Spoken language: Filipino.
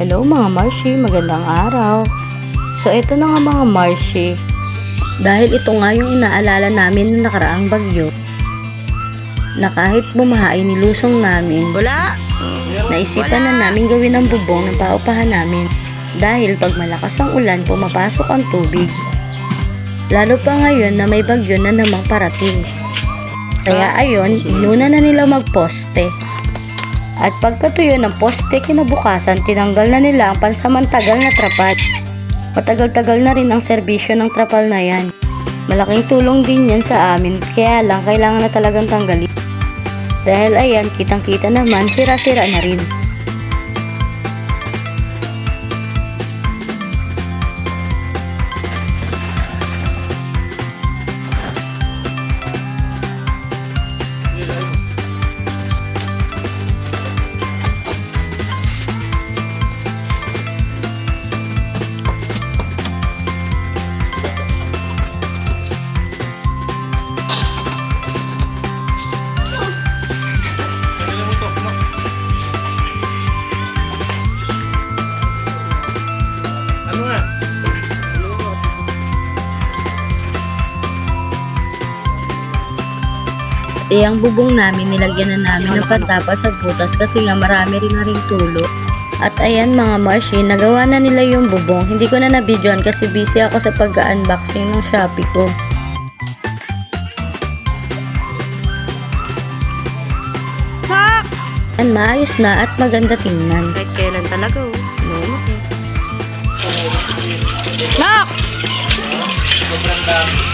Hello mga Marshi, magandang araw. So ito na nga mga Marshi. Dahil ito nga yung inaalala namin ng nakaraang bagyo, na kahit bumaha ay nilusong namin, Wala. naisipan na namin gawin ang bubong ng paupahan namin. Dahil pag malakas ang ulan, pumapasok ang tubig. Lalo pa ngayon na may bagyo na namang parating. Kaya ayon, inuna na nila magposte. At pagkatuyo ng poste kinabukasan, tinanggal na nila ang pansamantagal na trapal. Matagal-tagal na rin ang serbisyo ng trapal na yan. Malaking tulong din yan sa amin, kaya lang kailangan na talagang tanggalin. Dahil ayan, kitang-kita naman, sira-sira na rin. Eh, ang bubong namin, nilagyan na namin ng pantapa sa butas kasi nga marami rin na rin tulo. At ayan mga Marshi, nagawa na nila yung bubong. Hindi ko na nabidyoan kasi busy ako sa pag-unboxing ng Shopee ko. Pak! Yan, maayos na at maganda tingnan. Kahit kailan talaga oh. No, Nak! Sobrang dami